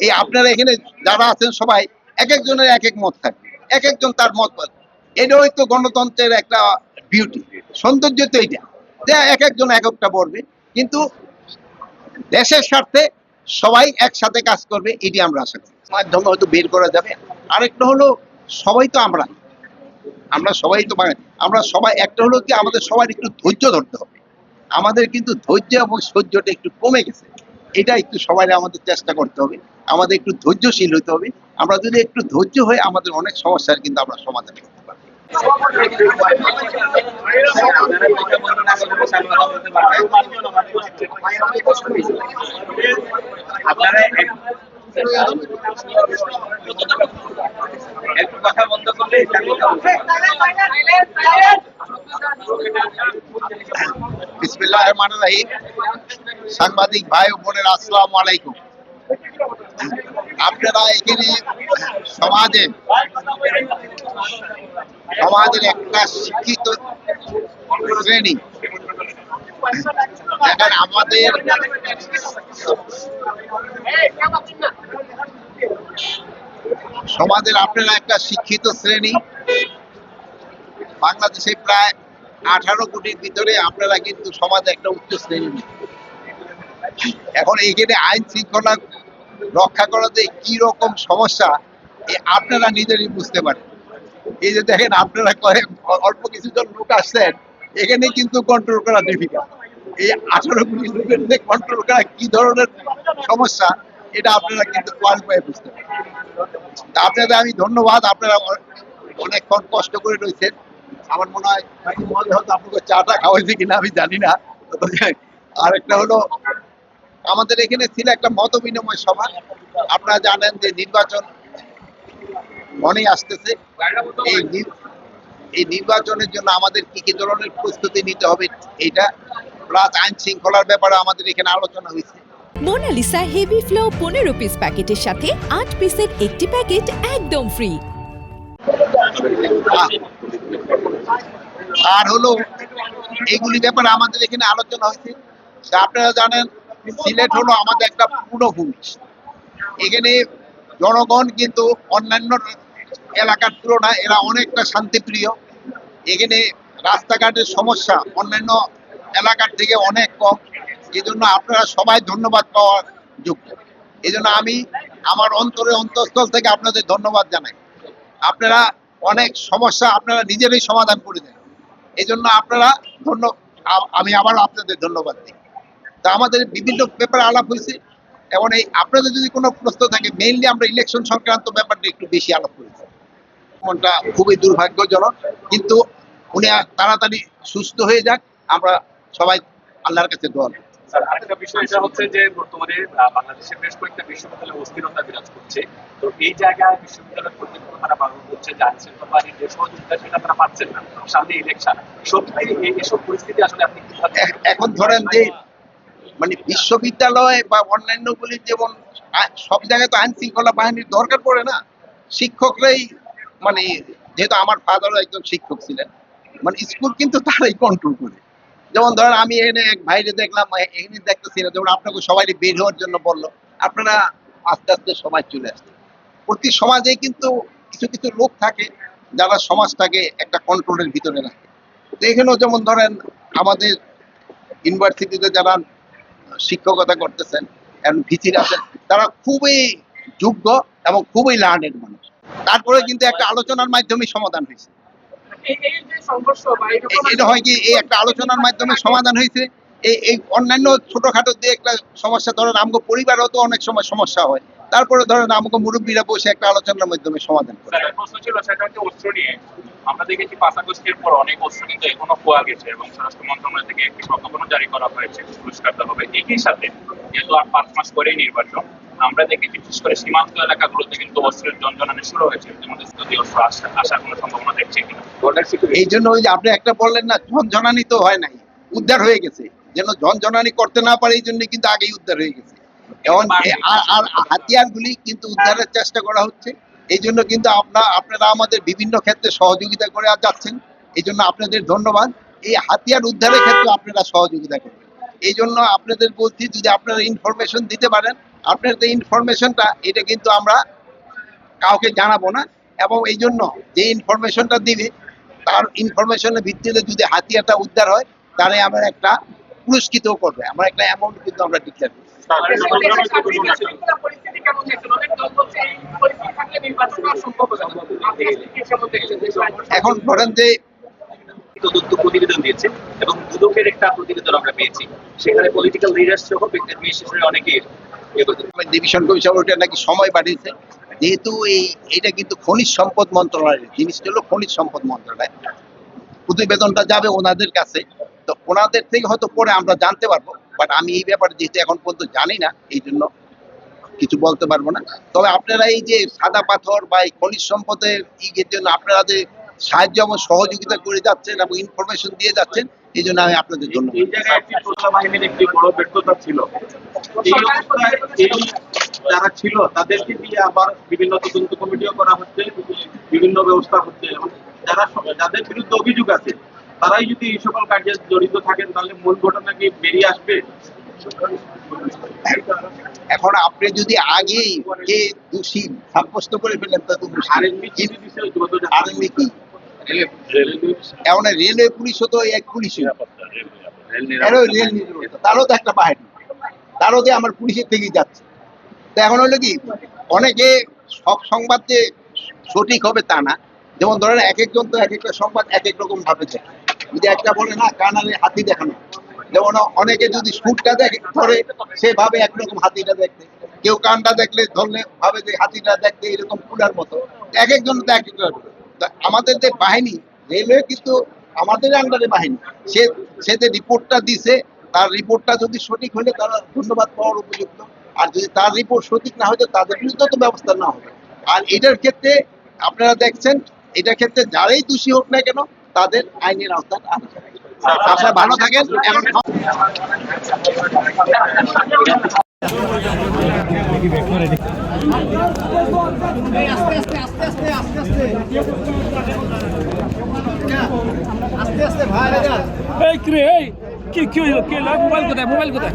এই আপনারা এখানে যারা আছেন সবাই এক একজনের এক এক মত থাকে এক একজন তার মত পাবে এটাই তো গণতন্ত্রের একটা বিউটি সৌন্দর্য তো এইটা, যে এক একজন এক একটা বলবে, কিন্তু দেশের স্বার্থে সবাই একসাথে কাজ করবে, এটি আমরা আশা করি। মাধ্যমে হয়তো বের করা যাবে। আরেকটা হলো, সবাই তো আমরা। আমরা সবাই তো বাঙালি। আমরা সবাই, একটা হলো কি, আমাদের সবার একটু ধৈর্য ধরতে হবে। আমাদের কিন্তু ধৈর্য এবং সহ্যটা একটু কমে গেছে। এটা একটু সবাই আমাদের চেষ্টা করতে হবে। আমাদের একটু ধৈর্যশীল হতে হবে। আমরা যদি একটু ধৈর্য হয়ে আমাদের অনেক সমস্যার কিন্তু আমরা সমাধান করতে পারি আপনারা একটু কথা বন্ধ করলে সাংবাদিক ভাই ও বোনের আসসালামু আলাইকুম। আপনারা এখানে সমাজে সমাজের একটা শিক্ষিত শ্রেণি। দেখেন আমাদের সমাজের আপনারা একটা শিক্ষিত শ্রেণি। বাংলাদেশে প্রায় আঠারো কোটির ভিতরে আপনারা কিন্তু সমাজে একটা উচ্চ শ্রেণি এখন এইখানে আইন শৃঙ্খলা রক্ষা করাতে কি রকম সমস্যা আপনারা নিজেরই বুঝতে পারেন। এই যে দেখেন, আপনারা কয়েক অল্প কিছুজন লোক আসছেন, এখানে কিন্তু কন্ট্রোল করা ডিফিকাল্ট এই আঠারো কোটি লোকের কন্ট্রোল করা কি ধরনের সমস্যা, এটা আপনারা কিন্তু কোয়ালিফাই বুঝতে পারেন। আপনাদের আমি ধন্যবাদ, আপনারা অনেকক্ষণ কষ্ট করে রয়েছেন আমার মনে হয় হয়তো আপনাকে চাটা খাওয়াইছে কিনা আমি জানি না। আরেকটা হলো, আমাদের এখানে ছিল একটা মত বিনিময় সভা। আপনারা জানেন যে নির্বাচন মনে আসতেছে। এই এই নির্বাচনের জন্য আমাদের কি কি ধরনের প্রস্তুতি নিতে হবে এটা প্লাস আইন শৃঙ্খলার ব্যাপারে আমাদের এখানে আলোচনা হয়েছে। মোনালিসা হেভি ফ্লো পনেরো পিস প্যাকেটের সাথে আট পিসের একটি প্যাকেট একদম ফ্রি আর হলো এগুলি ব্যাপারে আমাদের এখানে আলোচনা হয়েছে। আপনারা জানেন, সিলেট হলো আমাদের একটা পূর্ণভূমি এখানে জনগণ কিন্তু অন্যান্য এলাকার তুলনায় এরা অনেকটা শান্তিপ্রিয়। এখানে রাস্তাঘাটের সমস্যা অন্যান্য এলাকার থেকে অনেক কম। এই জন্য আপনারা সবাই ধন্যবাদ পাওয়ার যোগ্য। এই আমি আমার অন্তরে অন্তঃস্থল থেকে আপনাদের ধন্যবাদ জানাই। আপনারা অনেক সমস্যা আপনারা নিজেরাই সমাধান করে দেন। এই জন্য আপনারা ধন্য আমি আবার আপনাদের ধন্যবাদ দিই। তা আমাদের বিভিন্ন ব্যাপারে আলাপ হয়েছে, এবং এই আপনাদের যদি কোনো প্রশ্ন থাকে মেইনলি আমরা ইলেকশন সংক্রান্ত ব্যাপারটা একটু বেশি আলাপ করেছি মনটা খুবই দুর্ভাগ্যজনক, কিন্তু উনি তাড়াতাড়ি সুস্থ হয়ে যাক, আমরা সবাই আল্লাহর কাছে দোয়া। স্যার, আরেকটা বিষয়, এটা হচ্ছে যে বর্তমানে বাংলাদেশের বেশ কয়েকটা বিশ্ববিদ্যালয়ে অস্থিরতা বিরাজ করছে। তো এই জায়গায় বিশ্ববিদ্যালয় যে সহযোগিতা সেটা পাচ্ছেন না। সামনে ইলেকশন এসব পরিস্থিতি আসলে আপনি এখন ধরেন যে মানে বিশ্ববিদ্যালয় বা অন্যান্যগুলি যেমন সব জায়গায় তো আইন শৃঙ্খলা বাহিনীর দরকার পড়ে না। শিক্ষকরাই মানে যেহেতু আমার ফাদারও একজন শিক্ষক ছিলেন মানে স্কুল কিন্তু তারাই কন্ট্রোল করে। যেমন ধরেন আমি এখানে এক ভাইরে দেখলাম এখানে দেখতেছি না, যেমন আপনাকে সবাই বের হওয়ার জন্য বলল, আপনারা আস্তে আস্তে সমাজ চলে আসছে। প্রতি সমাজে কিন্তু কিছু কিছু লোক থাকে যারা সমাজটাকে একটা কন্ট্রোলের ভিতরে রাখে। তো এখানেও যেমন ধরেন আমাদের ইউনিভার্সিটিতে যারা শিক্ষকতা করতেছেন এবং ভিসির আছেন, তারা খুবই যোগ্য এবং খুবই লার্নেড মানুষ। তারপরে কিন্তু একটা আলোচনার মাধ্যমে সমাধান হয়েছে। এটা হয় কি, এই একটা আলোচনার মাধ্যমে সমাধান হয়েছে। এই অন্যান্য ছোটখাটো যে একটা সমস্যা, ধরেন আমগো পরিবারও তো অনেক সময় সমস্যা হয়। তারপরে ধরেন আমগো মুরব্বীরা বসে একটা আলোচনার মাধ্যমে সমাধান করে। প্রশ্ন ছিল সেটা হচ্ছে অস্ত্র নিয়ে। আমরা দেখেছি পাঁচ আগস্টের পর অনেক অস্ত্র কিন্তু এখনও খোয়া গেছে এবং স্বরাষ্ট্র মন্ত্রণালয় থেকে একটি প্রজ্ঞাপনও জারি করা হয়েছে পুরস্কার দেওয়া হবে। একই সাথে যেহেতু আর পাঁচ মাস পরেই নির্বাচন আমরা দেখেছি বিশেষ করে সীমান্ত এলাকাগুলোতে কিন্তু অস্ত্রের জঞ্জনানি শুরু হয়েছে আমাদের যদি অস্ত্র আসার কোনো সম্ভাবনা দেখছে কিনা। এই জন্য ওই যে আপনি একটা বললেন না ঝনঝনানি তো হয় নাই উদ্ধার হয়ে গেছে। যেন ঝনঝনানি করতে না পারে এই জন্য কিন্তু আগেই উদ্ধার হয়ে গেছে। এবং আর আর হাতিয়ারগুলি কিন্তু উদ্ধারের চেষ্টা করা হচ্ছে। এই জন্য কিন্তু আপনার আপনারা আমাদের বিভিন্ন ক্ষেত্রে সহযোগিতা করে যাচ্ছেন। এই জন্য আপনাদের ধন্যবাদ। এই হাতিয়ার উদ্ধারের ক্ষেত্রে আপনারা সহযোগিতা করবেন। এই জন্য আপনাদের বলছি যদি আপনারা ইনফরমেশন দিতে পারেন আপনার যে ইনফরমেশনটা এটা কিন্তু আমরা কাউকে জানাব না। এবং এই জন্য যে ইনফরমেশনটা দিবে তার ইনফরমেশনের ভিত্তিতে যদি হাতিয়ারটা উদ্ধার হয় তাহলে আমরা একটা পুরস্কৃত করবে। আমরা একটা অ্যামাউন্ট কিন্তু আমরা ডিক্লেয়ার করি দেশের সার্বিক আইনশৃঙ্খলা পরিস্থিতি কেমন দেখছেন? অনেক দল বলছে এই পরিস্থিতি থাকলে নির্বাচন হওয়া সম্ভব হবে না। আপনি আসলে কি কেমন দেখছেন? দেশের আইনশৃঙ্খলা? এখন ধরেন যে তদন্ত প্রতিবেদন দিয়েছে এবং দুদকের একটা প্রতিবেদন আমরা পেয়েছি। সেখানে পলিটিক্যাল লিডার্স সহ ব্যক্তি বিশেষভাবে অনেকে ইয়ে করতে ডিভিশন কমিশন ওটা নাকি সময় বাড়িয়েছে। যেহেতু এই এটা কিন্তু খনিজ সম্পদ মন্ত্রণালয়ের জিনিসটা হলো খনিজ সম্পদ মন্ত্রণালয়। প্রতিবেদনটা যাবে ওনাদের কাছে। তো ওনাদের থেকে হয়তো পরে আমরা জানতে পারব বাট আমি এই ব্যাপারে যেহেতু এখন পর্যন্ত জানি না এই জন্য কিছু বলতে পারব না। তবে আপনারা এই যে সাদা পাথর বা এই খনিজ সম্পদের ইয়ের জন্য আপনারা যে সাহায্য এবং সহযোগিতা করে যাচ্ছেন এবং ইনফরমেশন দিয়ে যাচ্ছেন এই জন্য আমি আপনাদের ধন্যবাদ। এই জায়গায় একটি প্রশাসন বাহিনীর একটি বড় ব্যর্থতা ছিল। এই অবস্থায় এই যারা ছিল তাদেরকে দিয়ে আবার বিভিন্ন তদন্ত কমিটিও করা হচ্ছে বিভিন্ন ব্যবস্থা হচ্ছে এবং যারা যাদের বিরুদ্ধে অভিযোগ আছে তারাই যদি এই সকল কার্যে জড়িত থাকেন তাহলে মূল ঘটনা কি বেরিয়ে আসবে? এখন আপনি যদি আগেই কে দোষী সাব্যস্ত করে ফেলেন তা তো আর্মি কি এখন রেলওয়ে পুলিশও তো এক নিরাপত্তা তারও তো একটা বাহিনী। তারও যে আমার পুলিশের থেকেই যাচ্ছে। তো এখন হলো কি অনেকে সব সংবাদ যে সঠিক হবে তা না। যেমন ধরেন এক একজন তো এক একটা সংবাদ এক এক রকম ভাবে দেখে। যদি একটা বলে, না কানালে হাতি দেখানো। যেমন অনেকে যদি সুটটা দেখে, ধরে সে ভাবে একরকম হাতিটা দেখতে। কেউ কানটা দেখলে, ধরলে, ভাবে যে হাতিটা দেখতে এরকম কুলার মতো। এক একজন তো এক এক আমাদের যে বাহিনী, রেলওয়ে কিন্তু আমাদের আন্ডারে বাহিনী। সে সে যে রিপোর্টটা দিছে, তার রিপোর্টটা যদি সঠিক হলে তারা ধন্যবাদ পাওয়ার উপযুক্ত। আর যদি তার রিপোর্ট সঠিক না হয়তো তাদের বিরুদ্ধে তো ব্যবস্থা না হবে। আর এটার ক্ষেত্রে আপনারা দেখছেন, এটার ক্ষেত্রে যারাই দোষী হোক না কেন তাদের আইনের আওতায় আনা আপনারা ভালো থাকেন এখন কি কি হইল? কে মোবাইল কোথায় মোবাইল কোথায়?